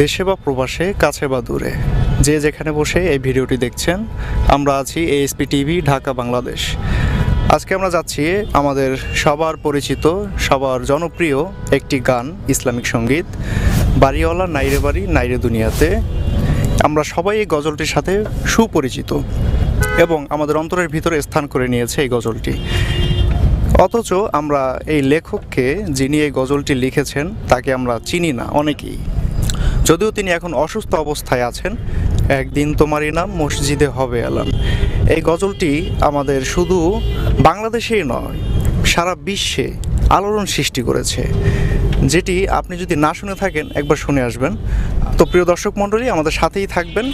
দেশে বা প্রবাসে, কাছে বা দূরে। যে যেখানে বসে এই ভিডিওটি দেখছেন, আমরা আছি এএসপি টিভি, ঢাকা, বাংলাদেশ। আজকে আমরা যাচ্ছি আমাদের সবার পরিচিত, সবার জনপ্রিয় একটি গান, ইসলামিক সংগীত, বাড়িওয়ালা, নাইরে বাড়ি, নাইরে দুনিয়াতে। আমরা সবাই এই গজলটির সাথে সুপরিচিত এবং আমাদের অন্তরের ভিতরে স্থান করে নিয়েছে এই গজলটি। অথচ আমরা এই লেখককে যিনি এই গজলটি লিখেছেন, তাকে আমরা চিনি না, অনেকেই। যদিও তিনি এখন অসুস্থ অবস্থায় আছেন, একদিন তোমারই নাম মসজিদে হবে আলান এই গজলটি আমাদের শুধু বাংলাদেশেই নয়, সারা বিশ্বে আলোড়ন সৃষ্টি করেছে। যেটি আপনি যদি না শুনে থাকেন, একবার শুনে আসবেন। তো প্রিয় দর্শক মণ্ডলী, আমাদের সাথেই থাকবেন।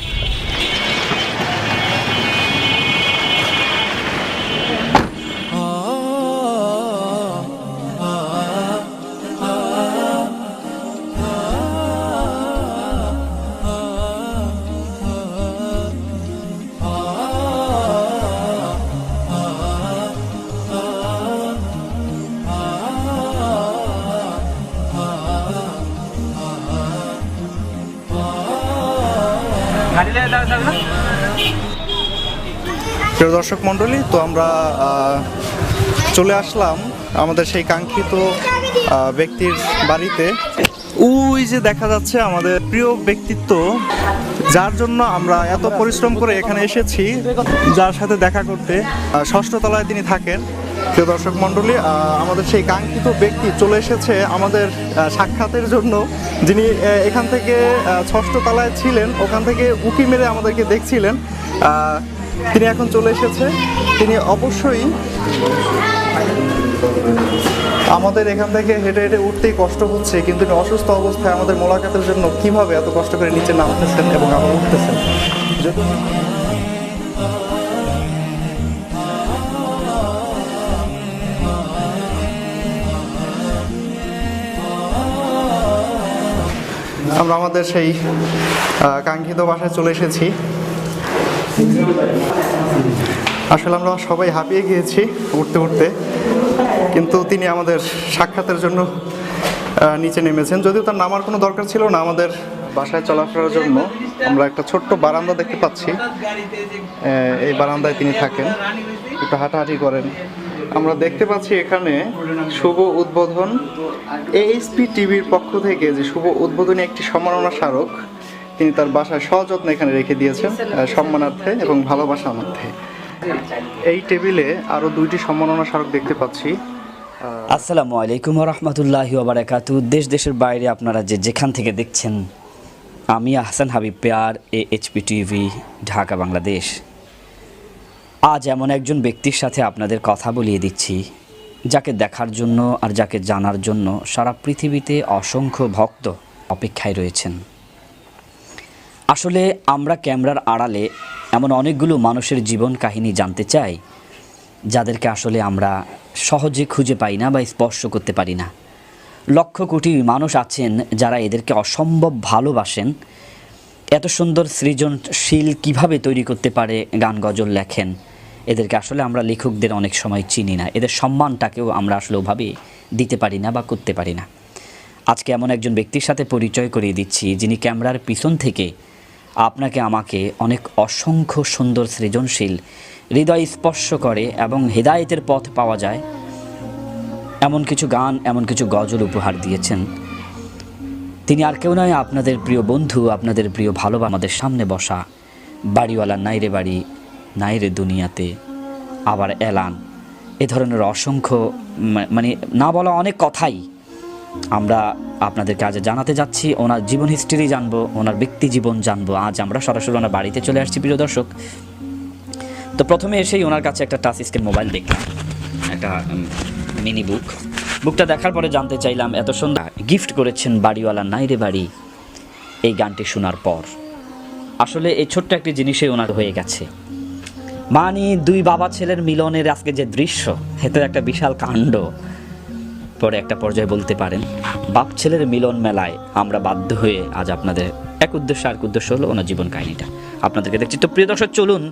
প্রিয় দর্শক মণ্ডলী, তো আমরা চলে আসলাম আমাদের সেই কাঙ্ক্ষিত ব্যক্তির বাড়িতে। ওই যে দেখা যাচ্ছে আমাদের প্রিয় ব্যক্তিত্ব, যার জন্য আমরা এত পরিশ্রম করে এখানে এসেছি, যার সাথে দেখা করতে ষষ্ঠ তলায় তিনি থাকেন। প্রিয় দর্শক মণ্ডলী আমাদের সেই কাঙ্ক্ষিত ব্যক্তি চলে এসেছে আমাদের সাক্ষাতের জন্য। যিনি এখান থেকে ষষ্ঠ তলায় ছিলেন, ওখান থেকে উকি মেরে আমাদেরকে দেখছিলেন। তিনি এখন চলে এসেছে। তিনি অবশ্যই আমাদের এখান থেকে হেঁটে হেঁটে উঠতেই কষ্ট হচ্ছে, কিন্তু তিনি অসুস্থ অবস্থায় আমাদের মোলাকাতের জন্য কীভাবে এত কষ্ট করে নিচে নামতেছেন এবং আবার উঠতেছেন? আমরা আমাদের সেই কাঙ্ক্ষিত বাসায় চলে এসেছি। আসলে আমরা সবাই হাঁপিয়ে গিয়েছি উঠতে উঠতে কিন্তু তিনি আমাদের সাক্ষাতের জন্য নিচে নেমেছেন। যদিও তার নামার কোনো দরকার ছিল না আমাদের বাসায় চলাফেরার জন্য। আমরা একটা ছোট্ট বারান্দা দেখতে পাচ্ছি। এই বারান্দায় তিনি থাকেন। একটু হাঁটাহাঁটি করেন। আমরা দেখতে পাচ্ছি এখানে শুভ উদ্বোধন এইচপি টিভির পক্ষ থেকে যে শুভ উদ্বোধনী একটি সম্মাননা স্মারক, তিনি তার বাসায় সযত্নে এখানে রেখে দিয়েছেন সম্মানার্থে এবং ভালোবাসা মধ্যে এই টেবিলে আরও দুইটি সম্মাননা স্মারক দেখতে পাচ্ছি। আসসালামু আলাইকুম রহমতুল্লাহি ওবরাকাতু দেশ, দেশের বাইরে আপনারা যে যেখান থেকে দেখছেন, আমি Ahsan Habib pair A HP TV Dhaka, Bangladesh. আজ এমন একজন ব্যক্তির সাথে আপনাদের কথা বলিয়ে দিচ্ছি, যাকে দেখার জন্য আর যাকে জানার জন্য সারা পৃথিবীতে অসংখ্য ভক্ত অপেক্ষায় রয়েছেন। আসলে আমরা ক্যামেরার আড়ালে এমন অনেকগুলো মানুষের জীবন কাহিনী জানতে চাই, যাদেরকে আসলে আমরা সহজে খুঁজে পাই না বা স্পর্শ করতে পারি না। লক্ষ কোটি মানুষ আছেন যারা এদেরকে অসম্ভব ভালোবাসেন। এত সুন্দর সৃজনশীল কীভাবে তৈরি করতে পারে গান গজল লেখেন? এদেরকে আসলে আমরা লেখকদের অনেক সময় চিনি না। এদের সম্মানটাকেও আমরা আসলে ওভাবে দিতে পারি না বা করতে পারি না। আজকে এমন একজন ব্যক্তির সাথে পরিচয় করিয়ে দিচ্ছি, যিনি ক্যামেরার পিছন থেকে আপনাকে আমাকে অনেক অসংখ্য সুন্দর সৃজনশীল হৃদয় স্পর্শ করে এবং হেদায়েতের পথ পাওয়া যায়। এমন কিছু গান, এমন কিছু গজল উপহার দিয়েছেন। তিনি আর কেউ নয়, আপনাদের প্রিয় বন্ধু, আপনাদের প্রিয় ভালোবা আমাদের সামনে বসা। বাড়িওয়ালা নাইরে বাড়ি নাইরে দুনিয়াতে। আবার এলান। এ ধরনের অসংখ্য মানে না বলা অনেক কথাই আমরা আপনাদেরকে আজ জানাতে যাচ্ছি। ওনার জীবন হিস্ট্রি জানব, ওনার ব্যক্তি জীবন জানব। আজ আমরা সরাসরি ওনার বাড়িতে চলে আসছি, প্রিয় দর্শক। তো প্রথমে এসেই ওনার কাছে একটা টাচ স্ক্রিন মোবাইল দেখলাম। একটা মিনি বুক বুকটা দেখার পরে জানতে চাইলাম, এত সুন্দর গিফট করেছেন বাড়িওয়ালা নাইরে বাড়ি, এই গানটি শোনার পর। আসলে এই ছোট্ট একটি জিনিসে ওনার হয়ে গেছে। মানে দুই বাবা ছেলের মিলনের আজকে যে দৃশ্য, এতে একটা বিশাল কাণ্ড পরে একটা পর্যায়ে বলতে পারেন। বাপ ছেলের মিলন মেলায় আমরা বাধ্য হয়ে আজ আপনাদের এক উদ্দেশ্য আর উদ্দেশ্য হলো ওনার জীবন কাহিনীটা। আপনাদেরকে দেখছি, তো প্রিয় দর্শক, চলুন,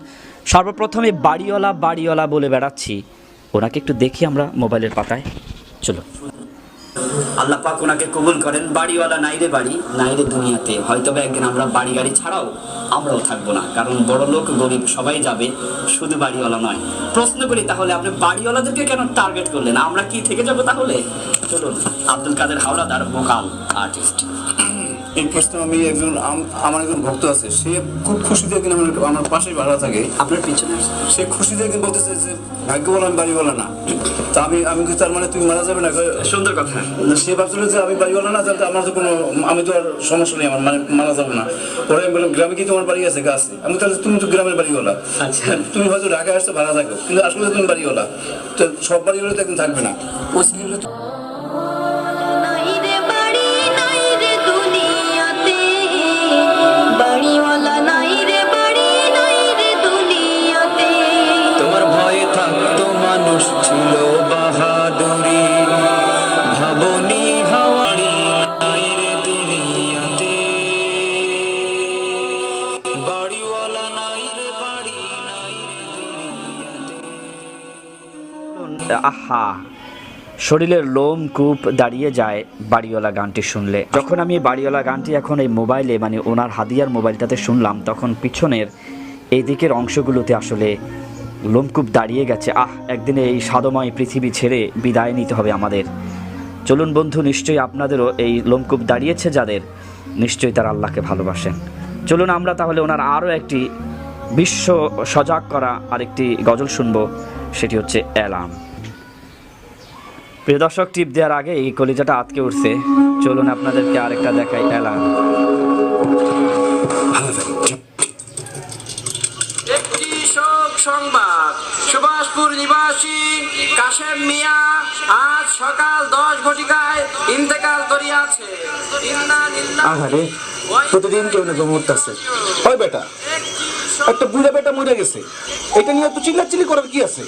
সর্বপ্রথমে বাড়িওয়ালা বাড়িওয়ালা বলে বেড়াচ্ছি। ওনাকে একটু দেখি আমরা মোবাইলের পাতায়। চলো আল্লাহ পাক ওনাকে কবুল করেন। বাড়িওয়ালা নাইরে বাড়ি নাইরে দুনিয়াতে। হয়তো বা একদিন আমরা বাড়ি গাড়ি ছাড়াও আমরাও থাকব না। কারণ বড় লোক, গরিব সবাই যাবে, শুধু বাড়িওয়ালা নয়। প্রশ্ন করি, তাহলে আপনি বাড়িওয়ালাদেরকে কেন টার্গেট করলেন? আমরা কি থেকে যাব তাহলে? চলুন, আব্দুল কাদের হাওলাদার ভোকাল আর্টিস্ট এই প্রশ্ন আমি একজন আমার একজন ভক্ত আছে সে খুব খুশিতে একদিন আমার আমার পাশে ভাড়া থাকে। আপনার পিছনে সে খুশিতে একদিন বলতেছে যে ভাগ্য বলো আমি বাড়িওয়ালা না। তা আমি আমি তার মানে তুমি মারা যাবে না? সুন্দর কথা। সে ভাবছিল যে আমি বাড়িওয়ালা না তাহলে আমার তো কোনো আমি তো আর সমস্যা নেই আমার মানে মারা যাব না। পরে আমি বললাম গ্রামে কি তোমার বাড়ি আছে গাছ? আমি তাহলে তুমি তো গ্রামের বাড়িওয়ালা আচ্ছা। তুমি হয়তো ঢাকায় আসতে ভাড়া থাকো। কিন্তু আসলে তুমি বাড়িওয়ালা তো সব বাড়িওয়ালা তো একদিন থাকবে না। আহা, শরীরের লোম কূপ দাঁড়িয়ে যায় বাড়িওয়ালা গানটি শুনলে। যখন আমি বাড়িওয়ালা গানটি এখন এই মোবাইলে মানে ওনার হাদিয়ার মোবাইলটাতে শুনলাম, তখন পিছনের এই দিকের অংশগুলোতে আসলে লোমকূপ দাঁড়িয়ে গেছে। আহ, একদিনে এই সাদময় পৃথিবী ছেড়ে বিদায় নিতে হবে আমাদের। চলুন বন্ধু, নিশ্চয়ই আপনাদেরও এই লোমকূপ দাঁড়িয়েছে যাদের। নিশ্চয়ই তারা আল্লাহকে ভালোবাসেন। চলুন আমরা তাহলে ওনার আরও একটি বিশ্ব সজাগ করা আরেকটি গজল শুনব, সেটি হচ্ছে অ্যালার্ম। প্রিয় দর্শক টিপ দেওয়ার আগে এই কলিজাটা আটকে উঠছে। চলুন আপনাদেরকে আরেকটা দেখাই সংবাদ। সুভাষপুর নিবাসী কাশেম মিয়া আজ সকাল দশ ঘটিকায় ইন্তেকাল করিয়াছে। ইন্না আহারে প্রতিদিন কেউ না মরতেছে। হয় বেটা একটা বুড়া বেটা মরে গেছে। এটা নিয়ে তো চিল্লাচিল্লি করার কি আছে?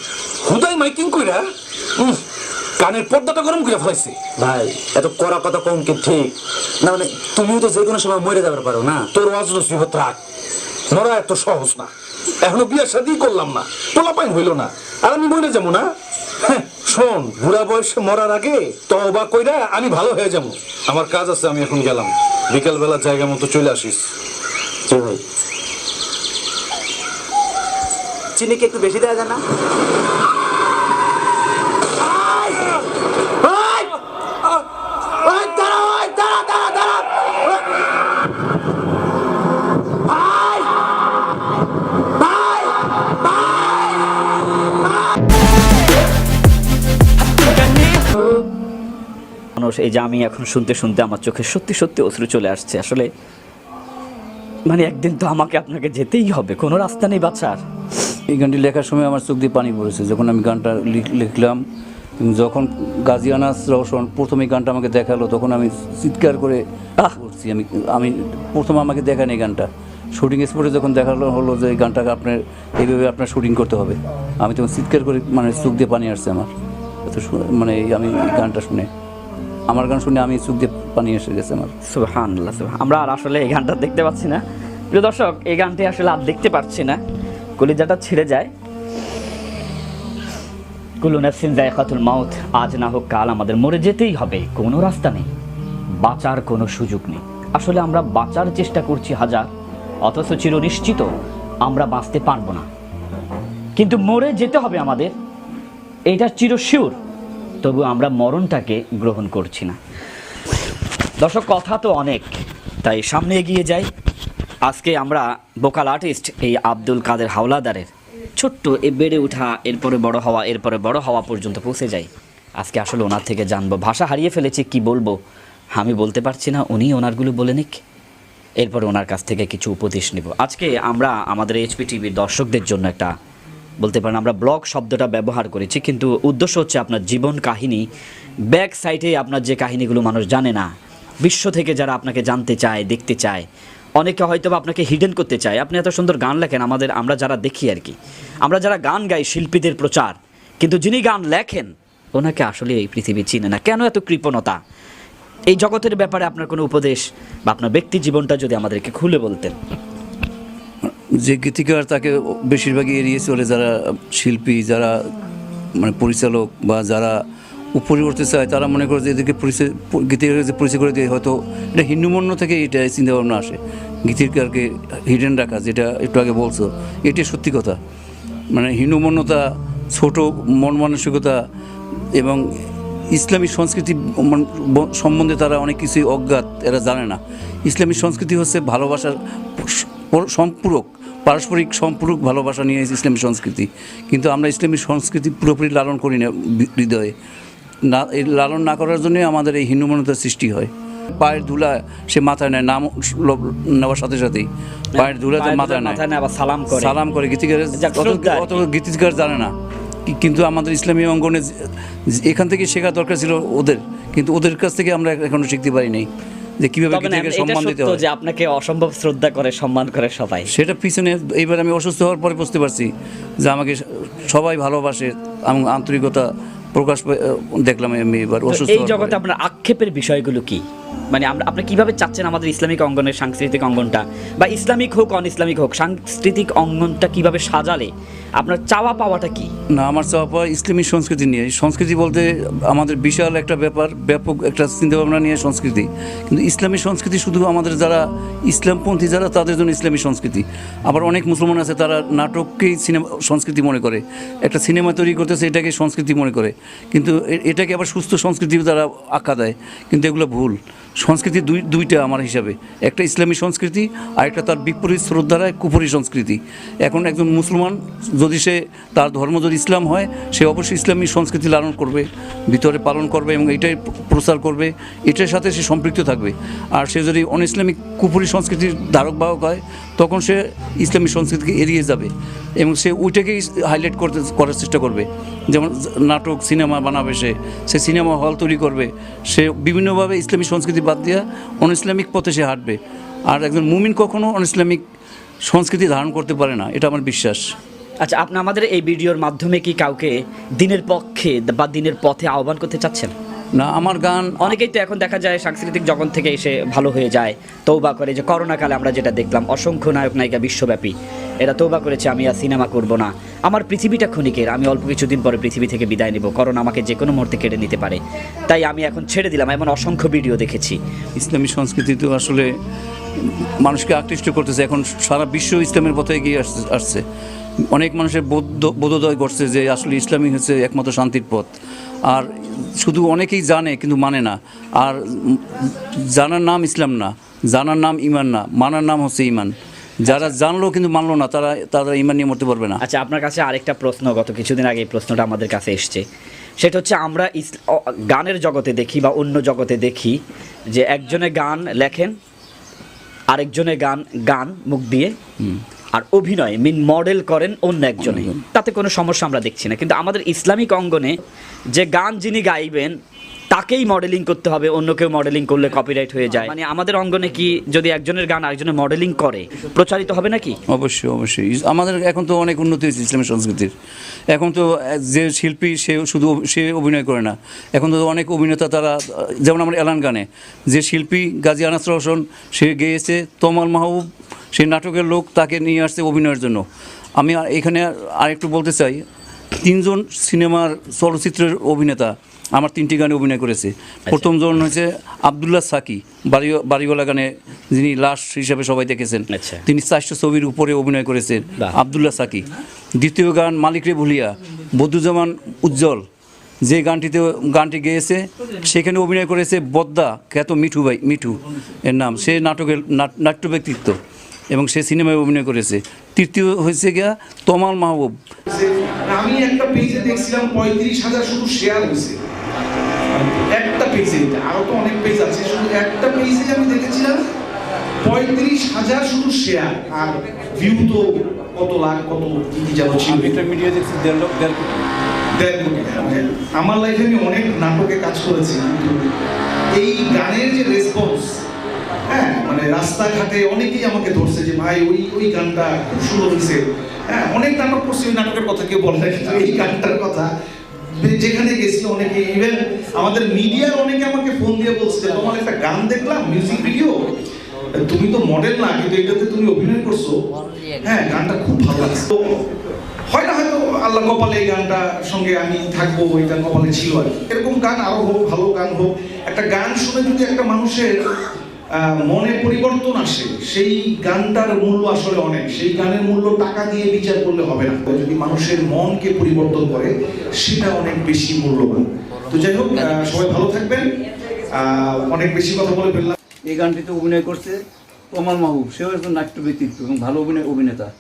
হুদাই মাইকিং কইরা কানের পর্দাটা গরম করে ফেলাইছে। ভাই এত করা কথা কম কি ঠিক? না মানে তুমিও তো যে কোনো সময় মরে যাবার পারো না। তোর ওয়াজ নসিহত রাখ। মরা এত সহজ না। এখনও বিয়ে শাদি করলাম না। পোলা পাইন হইল না। আর আমি মরে যাব না। হ্যাঁ, শোন বুড়া বয়সে মরার আগে তবা কইরা আমি ভালো হয়ে যাব। আমার কাজ আছে আমি এখন গেলাম। বিকেল বেলা জায়গা মতো চলে আসিস। ভাই। চিনি কি একটু বেশি দেওয়া যায় না? মানুষ এই যে আমি এখন শুনতে শুনতে আমার চোখে সত্যি সত্যি অশ্রু চলে আসছে। আসলে মানে একদিন তো আমাকে আপনাকে যেতেই হবে কোনো রাস্তা নেই বাচ্চার এই গানটি লেখার সময় আমার চোখ দিয়ে পানি পড়েছে। যখন আমি গানটা লিখ- লিখলাম যখন গাজী আনাস রওশন প্রথম এই গানটা আমাকে দেখাল তখন আমি চিৎকার করে! করছি আমি আমি প্রথম আমাকে দেখান এই গানটা। শুটিং স্পটে যখন দেখাল হলো যে এই গানটাকে আপনার এইভাবে আপনার শুটিং করতে হবে। আমি তখন চিৎকার করে মানে চোখ দিয়ে পানি আসছে আমার। এত মানে এই আমি গানটা শুনে। আমার গান শুনে আমি চোখ দিয়ে পানি এসে গেছে আমার। সুবহান আমরা আর আসলে এই গানটা দেখতে পাচ্ছি না। প্রিয় দর্শক, এই গানটি আসলে আর দেখতে পাচ্ছি না। কলিজাটা ছিঁড়ে যায়। কুলু নাফসিন জায়কাতুল মাউত, আজ না হোক কাল আমাদের মরে যেতেই হবে। কোনো রাস্তা নেই, বাঁচার কোনো সুযোগ নেই। আসলে আমরা বাঁচার চেষ্টা করছি হাজার, অথচ চির নিশ্চিত আমরা বাঁচতে পারব না। কিন্তু মরে যেতে হবে আমাদের এটা চির শিওর তবু আমরা মরণটাকে গ্রহণ করছি না। দর্শক, কথা তো অনেক, তাই সামনে এগিয়ে যাই। আজকে আমরা বোকাল আর্টিস্ট এই আব্দুল কাদের হাওলাদারের। ছোট্ট এ বেড়ে ওঠা এরপরে বড় হওয়া, এরপরে বড় হওয়া পর্যন্ত পৌঁছে যাই। আজকে আসলে ওনার থেকে জানব, ভাষা হারিয়ে ফেলেছি, কি বলব? আমি বলতে পারছি না উনি ওনারগুলো বলে নিক। এরপরে ওনার কাছ থেকে কিছু উপদেশ নেব। আজকে আমরা আমাদের এইচপি টিভির দর্শকদের জন্য একটা বলতে পারেন, আমরা ব্লগ শব্দটা ব্যবহার করেছি, কিন্তু উদ্দেশ্য হচ্ছে আপনার জীবন কাহিনী। ব্যাক সাইডে আপনার যে কাহিনীগুলো মানুষ জানে না, বিশ্ব থেকে যারা আপনাকে জানতে চায়, দেখতে চায়, অনেকে হয়তো আপনাকে হিডেন করতে চায়। আপনি এত সুন্দর গান লেখেন, আমাদের, আমরা যারা দেখি আর কি, আমরা যারা গান গাই শিল্পীদের প্রচার, কিন্তু যিনি গান লেখেন, ওনাকে আসলে এই পৃথিবী চিনে না। কেন এত কৃপণতা? এই জগতের ব্যাপারে আপনার কোনো উপদেশ বা আপনার ব্যক্তি জীবনটা যদি আমাদেরকে খুলে বলতেন। যে গীতিকার তাকে বেশিরভাগই এড়িয়ে চলে যারা শিল্পী, যারা মানে পরিচালক বা যারা পরিবর্তে চায়, তারা মনে করে যে এদেরকে পরিচয়, গীতিকারকে যে পরিচয় করে দিয়ে, হয়তো এটা হিন্দু মন্য থেকে এটা চিন্তা ভাবনা আসে। গীতিকারকে হিডেন রাখা, যেটা একটু আগে বলছো এটি সত্যি কথা। মানে হিন্দু মন্যতা ছোট মন মানসিকতা এবং ইসলামী সংস্কৃতি সম্বন্ধে তারা অনেক কিছুই অজ্ঞাত, এরা জানে না। ইসলামী সংস্কৃতি হচ্ছে ভালোবাসার সম্পূরক পারস্পরিক সম্পূরক ভালোবাসা নিয়ে ইসলামী সংস্কৃতি। কিন্তু আমরা ইসলামী সংস্কৃতি পুরোপুরি লালন করি না হৃদয়ে। না এই লালন না করার জন্যই আমাদের এই হিন্দুমনতার সৃষ্টি হয়। পায়ের ধুলা সে মাথায় নেয় নাম নেওয়ার সাথে সাথেই পায়ের ধুলা যে মাথায় নেয়। সালাম করে। সালাম করে গীতিকার অত গীতিকার জানে না। কিন্তু আমাদের ইসলামী অঙ্গনে এখান থেকে শেখা দরকার ছিল ওদের। কিন্তু ওদের কাছ থেকে আমরা এখনও শিখতে পারি নাই। যে কীভাবে নিজেকে সম্মান দিতে হয়? যে আপনাকে অসম্ভব শ্রদ্ধা করে সম্মান করে সবাই। সেটা পিছনে এইবার আমি অসুস্থ হওয়ার পরে বুঝতে পারছি যে আমাকে সবাই ভালোবাসে এবং আন্তরিকতা প্রকাশ দেখলাম আমি এবার অসুস্থ এই জগতে আপনার আক্ষেপের বিষয়গুলো কি? মানে আপনি কীভাবে চাচ্ছেন আমাদের ইসলামিক অঙ্গনের, সাংস্কৃতিক অঙ্গনটা? বা ইসলামিক হোক অন ইসলামিক হোক, সাংস্কৃতিক অঙ্গনটা কীভাবে সাজালে? আপনার চাওয়া পাওয়াটা কি? না, আমার চাওয়া পাওয়া ইসলামী সংস্কৃতি নিয়ে। সংস্কৃতি বলতে আমাদের বিশাল একটা ব্যাপার, ব্যাপক একটা চিন্তাভাবনা নিয়ে সংস্কৃতি। কিন্তু ইসলামী সংস্কৃতি শুধু আমাদের যারা ইসলামপন্থী, যারা তাদের জন্য ইসলামী সংস্কৃতি। আবার অনেক মুসলমান আছে, তারা নাটককেই সিনেমা, সংস্কৃতি মনে করে। একটা সিনেমা তৈরি করতেছে, এটাকে সংস্কৃতি মনে করে। কিন্তু এটাকে আবার সুস্থ সংস্কৃতি তারা আখ্যা দেয়। কিন্তু এগুলো ভুল। সংস্কৃতি দুই, দুইটা আমার হিসাবে। একটা ইসলামী সংস্কৃতি আর একটা তার বিপরীত শ্রদ্ধারায় কুপুরি সংস্কৃতি। এখন একজন মুসলমান যদি সে তার ধর্ম যদি ইসলাম হয়, সে অবশ্যই ইসলামী সংস্কৃতি লালন করবে, ভিতরে পালন করবে এবং এটাই প্রচার করবে, এটার সাথে সে সম্পৃক্ত থাকবে। আর সে যদি অন ইসলামিক কুপুরি সংস্কৃতির ধারক বাহক হয় তখন সে ইসলামী সংস্কৃতিকে এড়িয়ে যাবে এবং সে ওইটাকেই হাইলাইট করতে, করার চেষ্টা করবে। যেমন নাটক, সিনেমা বানাবে সে সে সিনেমা হল তৈরি করবে। সে বিভিন্নভাবে ইসলামী সংস্কৃতি বাদ দিয়ে অন ইসলামিক পথে সে হাঁটবে। আর একজন মুমিন কখনও অন ইসলামিক সংস্কৃতি ধারণ করতে পারে না, এটা আমার বিশ্বাস। আচ্ছা আপনি আমাদের এই ভিডিওর মাধ্যমে কি কাউকে দিনের পক্ষে বা দিনের পথে আহ্বান করতে চাচ্ছেন? না আমার গান অনেকেই তো এখন দেখা যায় সাংস্কৃতিক জগৎ থেকে এসে ভালো হয়ে যায়। তৌবা করে যে করোনাকালে আমরা যেটা দেখলাম অসংখ্য নায়ক নায়িকা বিশ্বব্যাপী। এরা তৌবা করেছে আমি আর সিনেমা করব না। আমার পৃথিবীটা ক্ষণিকের আমি অল্প কিছুদিন পরে পৃথিবী থেকে বিদায় নেব। করোনা আমাকে যে কোনো মুহূর্তে কেড়ে নিতে পারে। তাই আমি এখন ছেড়ে দিলাম এমন অসংখ্য ভিডিও দেখেছি। ইসলামী সংস্কৃতি তো আসলে মানুষকে আকৃষ্ট করতেছে। এখন সারা বিশ্ব ইসলামের পথে এগিয়ে আসছে আসছে। অনেক মানুষের বোধ- বোধোদয় করছে যে আসলে ইসলামী হচ্ছে একমাত্র শান্তির পথ। আর শুধু অনেকেই জানে কিন্তু মানে না। আর জানার নাম ইসলাম না জানার নাম ইমান না মানার নাম হচ্ছে ইমান। যারা জানলো কিন্তু মানলো না তারা তারা ইমান নিয়ে মরতে পারবে না। আচ্ছা আপনার কাছে আরেকটা প্রশ্ন গত কিছুদিন আগে এই প্রশ্নটা আমাদের কাছে এসছে। সেটা হচ্ছে আমরা গানের জগতে দেখি বা অন্য জগতে দেখি যে একজনে গান লেখেন আরেকজনে গান গান মুখ দিয়ে। আর অভিনয় মিন মডেল করেন অন্য একজনে। তাতে কোনো সমস্যা আমরা দেখছি না। কিন্তু আমাদের ইসলামিক অঙ্গনে যে গান যিনি গাইবেন তাকেই মডেলিং করতে হবে অন্য কেউ মডেলিং করলে কপিরাইট হয়ে যায়। মানে আমাদের অঙ্গনে কি যদি একজনের গান আরেকজনের মডেলিং করে প্রচারিত হবে নাকি? অবশ্যই অবশ্যই। আমাদের এখন তো অনেক উন্নতি হয়েছে ইসলামী সংস্কৃতির। এখন তো যে শিল্পী সে শুধু সে অভিনয় করে না। এখন তো অনেক অভিনেতা তারা যেমন আমার এলান গানে যে শিল্পী গাজী আনাস রোশন সে গেয়েছে তমাল মাহবুব সে নাটকের লোক তাকে নিয়ে আসছে অভিনয়ের জন্য। আমি আর- এখানে আরেকটু বলতে চাই তিনজন সিনেমার চলচ্চিত্রের অভিনেতা আমার তিনটি গানে অভিনয় করেছে। প্রথম জন হচ্ছে আবদুল্লাহ সাকি বাড়ি বাড়িওয়ালা গানে যিনি লাশ হিসাবে সবাই দেখেছেন আচ্ছা। তিনি চারশো ছবির উপরে অভিনয় করেছেন। আবদুল্লাহ সাকি। দ্বিতীয় গান মালিক রে ভুলিয়া বদুজ্জামান উজ্জ্বল। যে গানটিতে গানটি গেয়েছে সেখানে অভিনয় করেছে বদ্দা খ্যাত মিঠু ভাই মিঠু। এর নাম সে নাটকের নাট- নাট্য ব্যক্তিত্ব এবং সে সিনেমায় অভিনয় করেছে। তৃতীয় হয়েছে গিয়া তমাল মাহবুব। আমি একটা পেজে দেখছিলাম পঁয়ত্রিশ হাজার শুধু শেয়ার হয়েছে। একটা পেজে আরও তো অনেক পেজ আছে শুধু একটা পেজে আমি দেখেছিলাম পঁয়ত্রিশ হাজার শুধু শেয়ার আর ভিউ তো কত লাখ কত কি কি যেন ছিল। মিডিয়া দেখছি দেড় লক্ষ দেড়। মানে আমার লাইফে আমি অনেক নাটকে কাজ করেছি কিন্তু এই গানের যে রেসপন্স হ্যাঁ মানে রাস্তাঘাটে অনেকেই আমাকে ধরছে যে, ভাই, ওই ওই গানটা খুব সুন্দর হয়েছে হ্যাঁ অনেক নাটক করছি ওই নাটকের কথা কেউ বলে কিন্তু এই গানটার কথা। যেখানে গেছি অনেকে ইভেন আমাদের মিডিয়ার অনেকে আমাকে ফোন দিয়ে বলছে, তোমার একটা গান দেখলাম মিউজিক ভিডিও তুমি তো মডেল না, কিন্তু এটাতে তুমি অভিনয় করছ। হ্যাঁ গানটা খুব ভালো লাগছে। হয় না হয়তো আল্লাহ কপালে এই গানটা সঙ্গে আমি থাকব, এটা কপালে ছিল আর। এরকম গান আরও হোক, ভালো গান হোক, একটা গান শুনে যদি একটা মানুষের মনে পরিবর্তন আসে। সেই গানটার মূল্য আসলে অনেক। সেই গানের মূল্য টাকা দিয়ে বিচার করলে হবে না। যদি মানুষের মনকে পরিবর্তন করে সেটা অনেক বেশি মূল্যবান। তো যাই হোক সবাই ভালো থাকবেন। আহ, অনেক বেশি কথা বলে ফেললাম। এই গানটিতে অভিনয় করছে তমাল মাহবুব। সেও একজন নাট্য ব্যক্তিত্ব এবং ভালো অভিনয় অভিনেতা।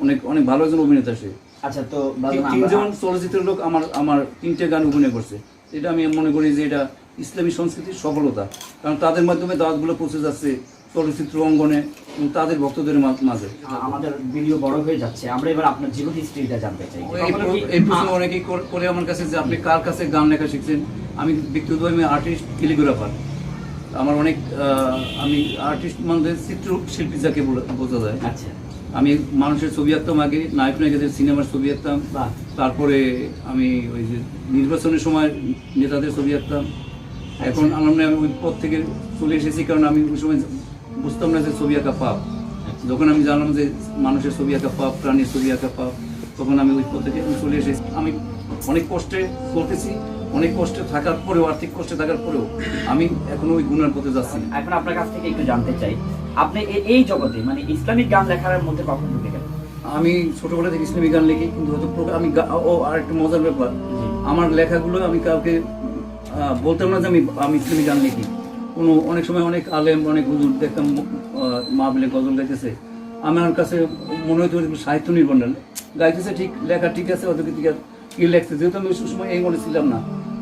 অনেক অনেক ভালো একজন অভিনেতা সে। আচ্ছা তো তিনজন চলচ্চিত্রের লোক আমার আমার তিনটে গান অভিনয় করছে। এটা আমি মনে করি যে এটা ইসলামী সংস্কৃতির সফলতা। কারণ তাদের মাধ্যমে দাওয়াতগুলো পৌঁছে যাচ্ছে চলচ্চিত্র অঙ্গনে এবং তাদের ভক্তদের মাঝে। আমাদের ভিডিও বড় হয়ে যাচ্ছে। আমরা এবার আপনার জীবন হিস্ট্রিটা জানতে চাই। এই প্রশ্ন অনেকেই করে আমার কাছে যে আপনি কার কাছে গান লেখা শিখছেন? আমি ব্যক্তিগতভাবে আমি আর্টিস্ট ক্যালিগ্রাফার আমার অনেক আমি আর্টিস্ট মানে চিত্র শিল্পী যাকে বোঝা যায়। আচ্ছা। আমি মানুষের ছবি আঁকতাম আগে নায়ক নায়িকাদের সিনেমার ছবি আঁকতাম। তারপরে আমি ওই যে নির্বাচনের সময় নেতাদের ছবি আঁকতাম। এখন আমার আমি ওই পথ থেকে চলে এসেছি কারণ আমি ওই সময় বুঝতাম না যে ছবি আঁকা পাপ। যখন আমি জানলাম যে মানুষের ছবি আঁকা পাপ প্রাণীর ছবি আঁকা পাপ তখন আমি ওই পথ থেকে চলে এসেছি। আমি অনেক কষ্টে চলতেছি অনেক কষ্টে থাকার পরেও আর্থিক কষ্টে থাকার পরেও আমি এখনও ওই গুণার পথে যাচ্ছি। না। এখন আপনার কাছ থেকে একটু জানতে চাই আপনি এই জগতে মানে ইসলামিক গান লেখার মধ্যে কখন ঢুকে গেলেন? আমি ছোটবেলা থেকে ইসলামী গান লিখি কিন্তু হয়তো আমি ও আর একটা মজার ব্যাপার। আমার লেখাগুলো আমি কাউকে বলতাম না যে আমি আমি ইসলামী গান লিখি কোনো অনেক সময় অনেক আলেম অনেক হুজুর দেখতাম আহ, মা বলে গজল গাইতেছে। আমার কাছে মনে হতো সাহিত্য নির্ভর না। গাইতেছে ঠিক লেখা ঠিক আছে হয়তো ঠিক আছে কি লেখছে? যেহেতু আমি ওই সময় এই মনে ছিলাম না।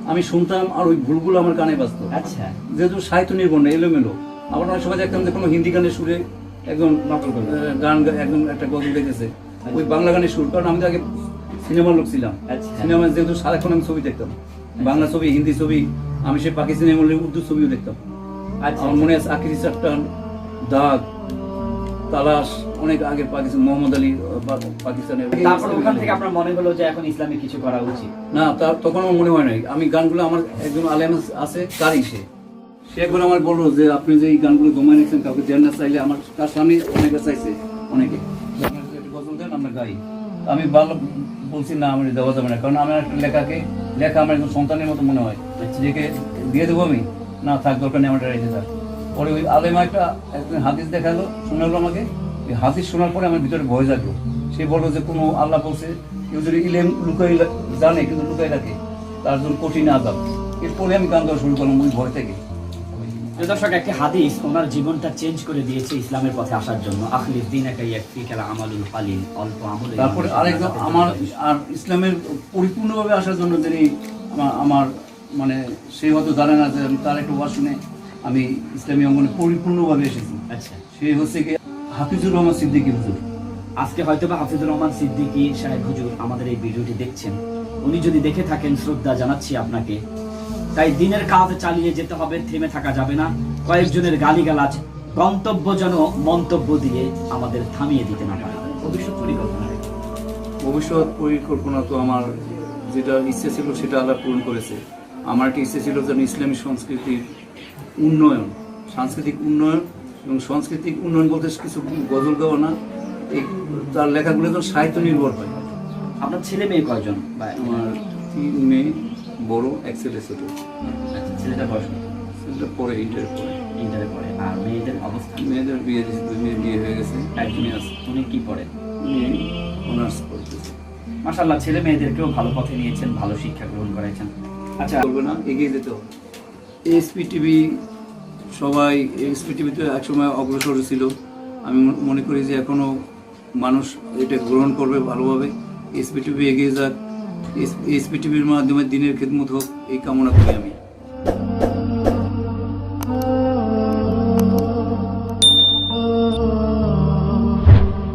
আমি শুনতাম আর ওই ভুলগুলো আমার কানে বাজতো। আচ্ছা। যেহেতু সাহিত্য নির্ভর না এলোমেলো। আবার অনেক সময় দেখতাম যে কোনো হিন্দি গানের সুরে একদম গান একজন একটা গজল গাইতেছে। ওই বাংলা গানের সুর। কারণ আমি তো আগে সিনেমার লোক ছিলাম। আচ্ছা। সিনেমা যেহেতু সারাক্ষণ আমি ছবি দেখতাম। বাংলা ছবি হিন্দি ছবি আমি সে পাকিস্তানি আমলে উর্দু ছবিও দেখতাম। আচ্ছা আমার মনে আছে আকিরি চাট্টান দাগ তালাশ অনেক আগে পাকিস্তান মোহাম্মদ আলী পাকিস্তানের তারপর ওখান থেকে আপনার মনে হলো যে এখন ইসলামিক কিছু করা উচিত? না তার তখন আমার মনে হয় নাই। আমি গানগুলো আমার একজন আলেম আছে তারই সে। সে একবার আমার বলল যে আপনি যে এই গানগুলো জমা রেখেছেন কাউকে দেন না চাইলে আমার তার সামনে অনেকে চাইছে অনেকে। গজল দেন আমরা গাই। আমি ভালো বলছি না আমার দেওয়া যাবে না। কারণ আমার একটা লেখাকে লেখা আমার একজন সন্তানের মতো মনে হয়। যেকে দিয়ে দেবো আমি? না, থাক, দরকার নেই আমার রেখে থাক পরে ওই আলেমা একটা একদিন হাদিস দেখাল, শোনালো আমাকে। ওই হাদিস শোনার পরে আমার ভিতরে ভয় জাগলো। সে বলল যে, কোনো আল্লাহ বলছে, কেউ যদি ইলেম লুকাই জানে, কিন্তু লুকাই রাখে, তার জন্য কঠিন আজাব এরপরে আমি গান গাওয়া শুরু করলাম, ওই ভয় থেকে। দর্শক একটি হাদিস ওনার জীবনটা চেঞ্জ করে দিয়েছে ইসলামের পথে আসার জন্য। আখলিস দিন একাই একটি খেলা আমালুল কালিন অল্প আমলে তারপরে আরেকজন আমার আর ইসলামের পরিপূর্ণভাবে আসার জন্য যিনি আমার- আমার মানে সে হয়তো জানে না যে আমি তার একটু ওয়াজ শুনে আমি ইসলামী অঙ্গনে পরিপূর্ণভাবে এসেছি। আচ্ছা। সে হচ্ছে কি? হাফিজুর রহমান সিদ্দিকী হুজুর। আজকে হয়তো বা হাফিজুর রহমান সিদ্দিকী সাহেব হুজুর আমাদের এই ভিডিওটি দেখছেন। উনি যদি দেখে থাকেন শ্রদ্ধা জানাচ্ছি আপনাকে। তাই দিনের কাজ চালিয়ে যেতে হবে থেমে থাকা যাবে না। কয়েকজনের গালিগালাজ গন্তব্য যেন মন্তব্য দিয়ে আমাদের থামিয়ে দিতে না পারে। ভবিষ্যৎ পরিকল্পনা ভবিষ্যৎ পরিকল্পনা তো আমার যেটা ইচ্ছে ছিল সেটা আল্লাহ পূরণ করেছে। আমার একটা ইচ্ছে ছিল যেন ইসলামী সংস্কৃতির উন্নয়ন সাংস্কৃতিক উন্নয়ন এবং সাংস্কৃতিক উন্নয়ন বলতে কিছু গজল গাওয়া না এই তার লেখাগুলো যেন সাহিত্য নির্ভর হয়। আপনার ছেলে মেয়ে কয়জন? বা আমার তিন মেয়ে। বড় এক ছেলে ছোট। আচ্ছা, ছেলেটা বয়স কত? ছেলেটা পরে ইন্টার পড়ে। আর মেয়েদের অবস্থা? মেয়েদের বিয়ে দিয়েছে দুই মেয়ে বিয়ে হয়ে গেছে। এক মেয়ে আছে উনি কি পড়েন উনি অনার্স করতেছে মাশাল্লাহ ছেলে মেয়েদেরকেও ভালো পথে নিয়েছেন ভালো শিক্ষা গ্রহণ করেছেন আচ্ছা। বলবে না এগিয়ে যেতে হবে। এসপি টিভি সবাই এসপি টিভিতে একসময় অগ্রসর ছিল। আমি মনে- মনে করি যে এখনও মানুষ এটা গ্রহণ করবে ভালোভাবে। এসপি টিভি এগিয়ে যাক। এসপি পৃথিবীর মাধ্যমে দিনের খেদমত হোক এই কামনা করি আমি।